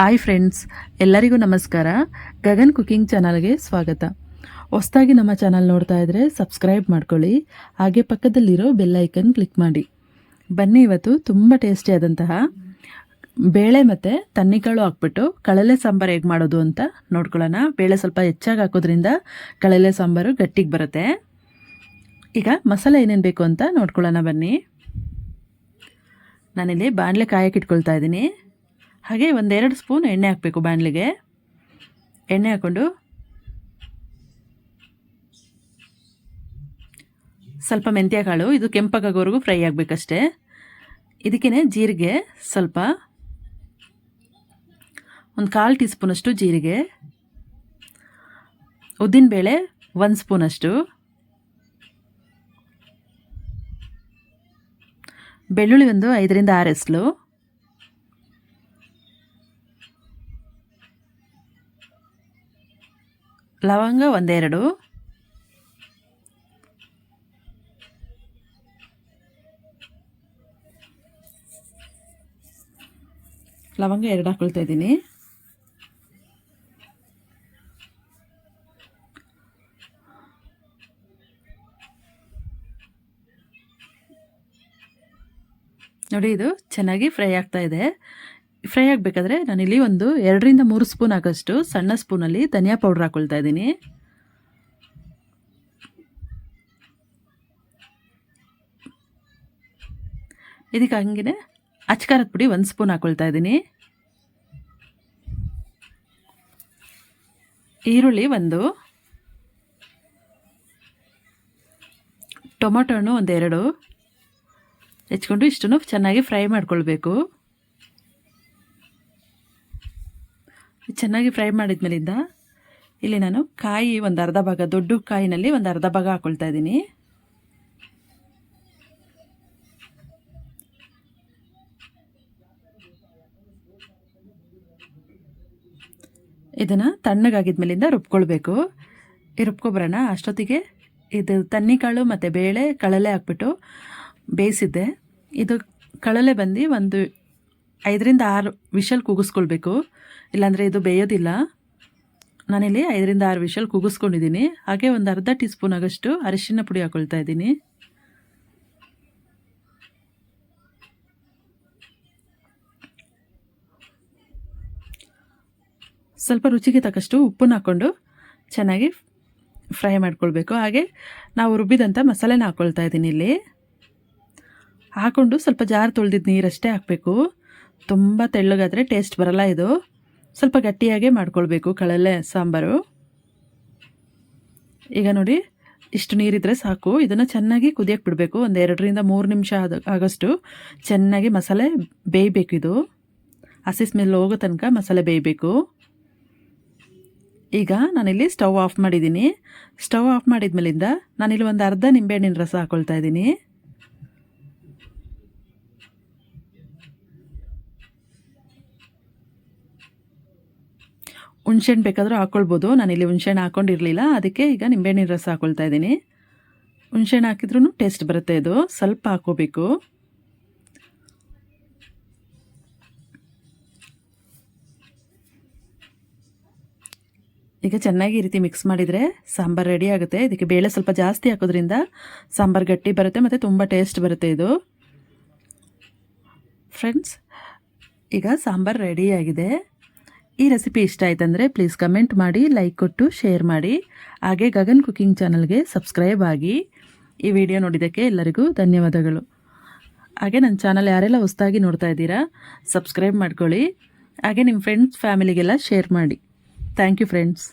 Hi friends ಎಲ್ಲರಿಗೂ ನಮಸ್ಕಾರ. Gagan cooking ಚಾನಲ್ಗೆ ಸ್ವಾಗತ. ಹೊಸದಾಗಿ ನಮ್ಮ ಚಾನಲ್ ನೋಡ್ತಾ ಇದ್ರೆ ಸಬ್ಸ್ಕ್ರೈಬ್ ಮಾಡ್ಕೊಳ್ಳಿ. ಹಾಗೆ ಪಕ್ಕದಲ್ಲಿರೋ ಬೆಲ್ ಐಕನ್ ಕ್ಲಿಕ್ ಮಾಡಿ. ಬನ್ನಿ ಇವತ್ತು ತುಂಬ ಟೇಸ್ಟಿಯಾದಂತಹ ಬೇಳೆ ಮತ್ತು ತನ್ನಿಕಾಳು ಹಾಕ್ಬಿಟ್ಟು ಕಳಲೆ ಸಾಂಬಾರು ಹೇಗೆ ಮಾಡೋದು ಅಂತ ನೋಡ್ಕೊಳ್ಳೋಣ. ಬೇಳೆ ಸ್ವಲ್ಪ ಹೆಚ್ಚಾಗಿ ಹಾಕೋದ್ರಿಂದ ಕಳಲೆ ಸಾಂಬಾರು ಗಟ್ಟಿಗೆ ಬರುತ್ತೆ. ಈಗ ಮಸಾಲೆ ಏನೇನು ಬೇಕು ಅಂತ ನೋಡ್ಕೊಳ್ಳೋಣ ಬನ್ನಿ. ನಾನಿಲ್ಲಿ ಬಾಣಲೆ ಕಾಯಕ್ಕೆ ಇಟ್ಕೊಳ್ತಾ ಇದ್ದೀನಿ. ಹಾಗೆ ಒಂದೆರಡು ಸ್ಪೂನ್ ಎಣ್ಣೆ ಹಾಕಬೇಕು ಬಾಣಲಿಗೆ. ಎಣ್ಣೆ ಹಾಕ್ಕೊಂಡು ಸ್ವಲ್ಪ ಮೆಂತ್ಯ ಕಾಳು ಇದು ಕೆಂಪಾಗೋವರೆಗೂ ಫ್ರೈ ಆಗಬೇಕಷ್ಟೇ. ಇದಕ್ಕೇ ಜೀರಿಗೆ ಸ್ವಲ್ಪ, ಒಂದು ಕಾಲು ಟೀ ಸ್ಪೂನಷ್ಟು ಜೀರಿಗೆ, ಉದ್ದಿನಬೇಳೆ ಒಂದು ಸ್ಪೂನಷ್ಟು, ಬೆಳ್ಳುಳ್ಳಿ ಒಂದು ಐದರಿಂದ ಆರು ಎಸ್ಲು ಲವಂಗ ಒಂದೆರಡು. ಲವಂಗ ಎರಡು ಹಾಕೊಳ್ತಾ ಇದ್ದೀನಿ. ನೋಡಿ ಇದು ಚೆನ್ನಾಗಿ ಫ್ರೈ ಆಗ್ತಾ ಇದೆ. ಫ್ರೈ ಆಗಬೇಕಾದ್ರೆ ನಾನಿಲ್ಲಿ ಒಂದು ಎರಡರಿಂದ ಮೂರು ಸ್ಪೂನ್ ಆಗೋಷ್ಟು ಸಣ್ಣ ಸ್ಪೂನಲ್ಲಿ ಧನಿಯಾ ಪೌಡ್ರ್ ಹಾಕ್ಕೊಳ್ತಾ ಇದ್ದೀನಿ. ಇದಕ್ಕೆ ಹಂಗೆ ಅಚ್ಕಾರದ ಪುಡಿ ಒಂದು ಸ್ಪೂನ್ ಹಾಕ್ಕೊಳ್ತಾ ಇದ್ದೀನಿ. ಈರುಳ್ಳಿ ಒಂದು ಟೊಮೊಟೊ ಹಣ್ಣು ಒಂದೆರಡು, ಹೆಚ್ಕೊಂಡು ಇಷ್ಟನ್ನು ಚೆನ್ನಾಗಿ ಫ್ರೈ ಮಾಡ್ಕೊಳ್ಬೇಕು. ಚೆನ್ನಾಗಿ ಫ್ರೈ ಮಾಡಿದ್ಮೇಲಿಂದ ಇಲ್ಲಿ ನಾನು ಕಾಯಿ ಒಂದು ಅರ್ಧ ಭಾಗ, ದೊಡ್ಡ ಕಾಯಿನಲ್ಲಿ ಒಂದು ಅರ್ಧ ಭಾಗ ಹಾಕ್ಕೊಳ್ತಾ ಇದ್ದೀನಿ. ಇದನ್ನು ತಣ್ಣಗಾಗಿದ್ಮೇಲಿಂದ ರುಬ್ಕೊಳ್ಬೇಕು. ರುಬ್ಕೊಬರೋಣ, ಅಷ್ಟೊತ್ತಿಗೆ ಇದು ತನ್ನಿಕಾಳು ಮತ್ತು ಬೇಳೆ ಕಳಲೆ ಹಾಕ್ಬಿಟ್ಟು ಬೇಯಿಸಿದ್ದೆ. ಇದು ಕಳಲೆ ಬಂದು ಒಂದು ಐದರಿಂದ ಆರು ವಿಷಲ್ ಕೂಗಿಸ್ಕೊಳ್ಬೇಕು. ಇಲ್ಲಾಂದರೆ ಇದು ಬೇಯೋದಿಲ್ಲ. ನಾನಿಲ್ಲಿ ಐದರಿಂದ ಆರು ವಿಷಲ್ ಕೂಗಿಸ್ಕೊಂಡಿದ್ದೀನಿ. ಹಾಗೆ ಒಂದು ಅರ್ಧ ಟೀ ಸ್ಪೂನ್ ಆಗಷ್ಟು ಅರಿಶಿನ ಪುಡಿ ಹಾಕೊಳ್ತಾ ಇದ್ದೀನಿ. ಸ್ವಲ್ಪ ರುಚಿಗೆ ತಕ್ಕಷ್ಟು ಉಪ್ಪನ್ನು ಹಾಕ್ಕೊಂಡು ಚೆನ್ನಾಗಿ ಫ್ರೈ ಮಾಡ್ಕೊಳ್ಬೇಕು. ಹಾಗೆ ನಾವು ರುಬ್ಬಿದಂಥ ಮಸಾಲೆನ ಹಾಕ್ಕೊಳ್ತಾ ಇದ್ದೀನಿ ಇಲ್ಲಿ. ಹಾಕ್ಕೊಂಡು ಸ್ವಲ್ಪ ಜಾರು ತೊಳೆದಿದ್ದು ನೀರಷ್ಟೇ ಹಾಕಬೇಕು. ತುಂಬ ತೆಳ್ಳಗಾದರೆ ಟೇಸ್ಟ್ ಬರಲ್ಲ ಇದು. ಸ್ವಲ್ಪ ಗಟ್ಟಿಯಾಗೆ ಮಾಡ್ಕೊಳ್ಬೇಕು ಕಳಲೆ ಸಾಂಬಾರು. ಈಗ ನೋಡಿ, ಇಷ್ಟು ನೀರಿದ್ರೆ ಸಾಕು. ಇದನ್ನು ಚೆನ್ನಾಗಿ ಕುದಿಯಕ್ಕೆ ಬಿಡಬೇಕು. ಒಂದು ಎರಡರಿಂದ ಮೂರು ನಿಮಿಷ ಆದ, ಆಗಷ್ಟು ಚೆನ್ನಾಗಿ ಮಸಾಲೆ ಬೇಯಬೇಕು ಇದು. ಹಸಿ ಸ್ಮೆಲ್ ಹೋಗೋ ತನಕ ಮಸಾಲೆ ಬೇಯಬೇಕು. ಈಗ ನಾನಿಲ್ಲಿ ಸ್ಟವ್ ಆಫ್ ಮಾಡಿದ್ದೀನಿ. ಸ್ಟವ್ ಆಫ್ ಮಾಡಿದ ಮೇಲಿಂದ ನಾನಿಲ್ಲಿ ಒಂದು ಅರ್ಧ ನಿಂಬೆಹಣ್ಣಿನ ರಸ ಹಾಕ್ಕೊಳ್ತಾ ಇದ್ದೀನಿ. ಹುಣ್ಸೆಹಣ್ಣು ಬೇಕಾದರೂ ಹಾಕ್ಕೊಳ್ಬೋದು ನಾನಿಲ್ಲಿ ಹುಣ್ಸೆಹಣ್ಣು ಹಾಕ್ಕೊಂಡಿರಲಿಲ್ಲ ಅದಕ್ಕೆ ಈಗ ನಿಂಬೆಹಣ್ಣಿನ ರಸ ಹಾಕ್ಕೊಳ್ತಾ ಇದ್ದೀನಿ. ಹುಣ್ಸೆಹಣ್ಣು ಹಾಕಿದ್ರೂ ಟೇಸ್ಟ್ ಬರುತ್ತೆ ಇದು. ಸ್ವಲ್ಪ ಹಾಕೋಬೇಕು. ಈಗ ಚೆನ್ನಾಗಿ ಈ ರೀತಿ ಮಿಕ್ಸ್ ಮಾಡಿದರೆ ಸಾಂಬಾರು ರೆಡಿ ಆಗುತ್ತೆ. ಇದಕ್ಕೆ ಬೇಳೆ ಸ್ವಲ್ಪ ಜಾಸ್ತಿ ಹಾಕೋದ್ರಿಂದ ಸಾಂಬಾರು ಗಟ್ಟಿ ಬರುತ್ತೆ ಮತ್ತು ತುಂಬ ಟೇಸ್ಟ್ ಬರುತ್ತೆ ಇದು. ಫ್ರೆಂಡ್ಸ್, ಈಗ ಸಾಂಬಾರು ರೆಡಿಯಾಗಿದೆ ಈ ರೆಸಿಪಿ ಇಷ್ಟ ಆಯ್ತಂದರೆ ಪ್ಲೀಸ್ ಕಮೆಂಟ್ ಮಾಡಿ ಲೈಕ್ ಕೊಟ್ಟು ಶೇರ್ ಮಾಡಿ. ಹಾಗೆ ಗಗನ್ ಕುಕಿಂಗ್ ಚಾನಲ್ಗೆ ಸಬ್ಸ್ಕ್ರೈಬ್ ಆಗಿ ಈ ವಿಡಿಯೋ ನೋಡಿದ್ದಕ್ಕೆ ಎಲ್ಲರಿಗೂ ಧನ್ಯವಾದಗಳು. ಹಾಗೆ ನನ್ನ ಚಾನಲ್ ಯಾರೆಲ್ಲ ಹೊಸ್ದಾಗಿ ನೋಡ್ತಾ ಇದ್ದೀರಾ ಸಬ್ಸ್ಕ್ರೈಬ್ ಮಾಡ್ಕೊಳ್ಳಿ. ಹಾಗೆ ನಿಮ್ಮ ಫ್ರೆಂಡ್ಸ್ ಫ್ಯಾಮಿಲಿಗೆಲ್ಲ ಶೇರ್ ಮಾಡಿ. Thank you friends